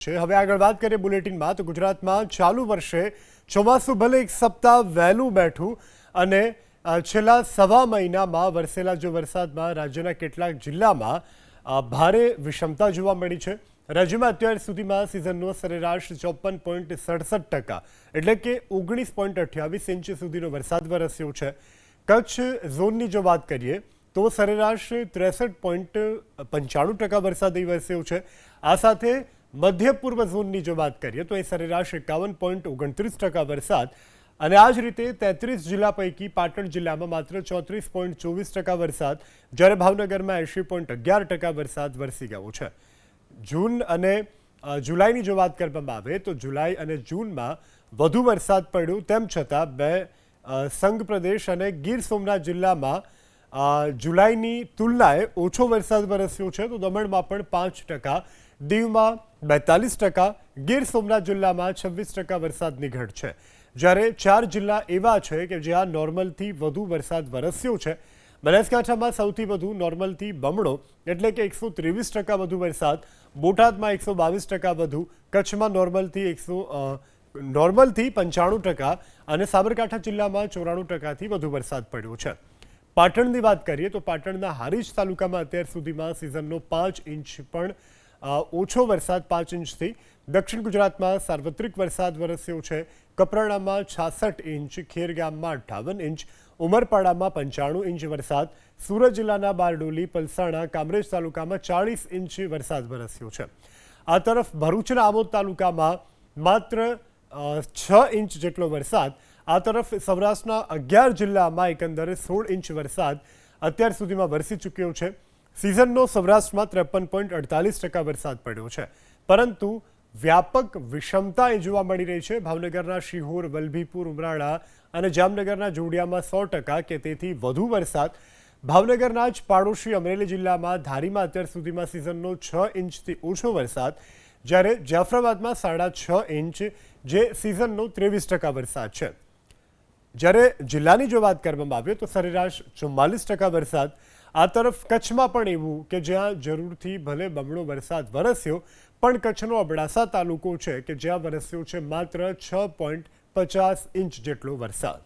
છે. હવે આગળ વાત કરીએ બુલેટિનમાં, તો ગુજરાતમાં ચાલુ વર્ષે ચોમાસું ભલે એક સપ્તાહ વહેલું બેઠું અને છેલ્લા સવા મહિનામાં વરસેલા જો વરસાદમાં રાજ્યના કેટલાક જિલ્લામાં ભારે વિષમતા જોવા મળી છે. રાજ્યમાં અત્યાર સુધીમાં સિઝનનો સરેરાશ ચોપન પોઈન્ટ સડસઠ ટકા એટલે કે ઓગણીસ પોઈન્ટ અઠ્યાવીસ ઇંચ સુધીનો વરસાદ વરસ્યો છે. કચ્છ ઝોનની જો વાત કરીએ, તો સરેરાશ ત્રેસઠ પોઈન્ટ પંચાણું ટકા વરસાદ અહીં વરસ્યો છે. આ સાથે મધ્ય પૂર્વ ઝોનની જો વાત કરીએ તો એ સરેરાશ એકાવન પોઈન્ટ ઓગણત્રીસ ટકા વરસાદ અને આ જ રીતે તેત્રીસ જિલ્લા પૈકી પાટણ જિલ્લામાં માત્ર ચોત્રીસ પોઈન્ટ ચોવીસ ટકા વરસાદ, જ્યારે ભાવનગરમાં એંશી પોઈન્ટ અગિયાર ટકા વરસાદ વરસી ગયો છે. જૂન અને જુલાઈની જો વાત કરવામાં આવે તો જુલાઈ અને જૂનમાં વધુ વરસાદ પડ્યો, તેમ છતાં બે સંઘ પ્રદેશ અને ગીર સોમનાથ જિલ્લામાં જુલાઈની તુલનાએ ઓછો વરસાદ વરસ્યો છે, તો દમણમાં પણ પાંચ ટકા, દીવમાં બેતાલીસ ટકા, ગીર સોમનાથ જિલ્લામાં છવ્વીસ ટકા વરસાદની ઘટ છે. જ્યારે ચાર જિલ્લા એવા છે કે જ્યાં નોર્મલથી વધુ વરસાદ વરસ્યો છે. બનાસકાંઠામાં સૌથી વધુ, નોર્મલથી બમણો, એટલે કે એકસો ત્રેવીસ ટકા વધુ વરસાદ, બોટાદમાં એકસો બાવીસ ટકા વધુ, કચ્છમાં નોર્મલથી એકસો નોર્મલથી પંચાણું ટકા અને સાબરકાંઠા જિલ્લામાં ચોરાણું ટકાથી વધુ વરસાદ પડ્યો છે. પાટણની વાત કરીએ તો પાટણના હારીજ તાલુકામાં અત્યાર સુધીમાં સિઝનનો પાંચ ઇંચ પણ ઓછો વરસાદ પાંચ ઇંચથી. દક્ષિણ ગુજરાતમાં સાર્વત્રિક વરસાદ વરસ્યો છે. કપરાણામાં છાસઠ ઇંચ, ખેરગામમાં અઠ્ઠાવન ઇંચ, ઉમરપાડામાં પંચાણું ઇંચ વરસાદ, સુરત જિલ્લાના બારડોલી, પલસાણા, કામરેજ તાલુકામાં ચાળીસ ઇંચ વરસાદ વરસ્યો છે. આ તરફ ભરૂચના આમોદ તાલુકામાં માત્ર છ ઇંચ જેટલો વરસાદ આ તરફ સૌરાષ્ટ્રના અગિયાર જિલ્લામાં એકંદરે સોળ ઇંચ વરસાદ અત્યાર સુધીમાં વરસી ચૂક્યો છે. સિઝનનો સૌરાષ્ટ્રમાં ત્રેપન પોઈન્ટ અડતાલીસ ટકા વરસાદ પડ્યો છે. પરંતુ વ્યાપક વિષમતા એ જોવા મળી રહી છે. ભાવનગરના શિહોર, વલભીપુર, ઉમરાળા અને જામનગરના જોડિયામાં સો ટકા કે તેથી વધુ વરસાદ. ભાવનગરના જ પાડોશી અમરેલી જિલ્લામાં ધારીમાં અત્યાર સુધીમાં સિઝનનો છ ઇંચથી ઓછો વરસાદ, જ્યારે જાફરાબાદમાં સાડા છ ઇંચ, જે સિઝનનો ત્રેવીસ ટકા વરસાદ છે. જ્યારે જિલ્લાની જો વાત કરવામાં આવે તો સરેરાશ ચુમ્માલીસ ટકા વરસાદ. આ તરફ કચ્છમાં પણ એવું કે જ્યાં જરૂરથી ભલે બમણો વરસાદ વરસ્યો, પણ કચ્છનો અબડાસા તાલુકો છે કે જ્યાં વરસ્યો છે માત્ર છ પોઈન્ટ પચાસ ઇંચ જેટલો વરસાદ.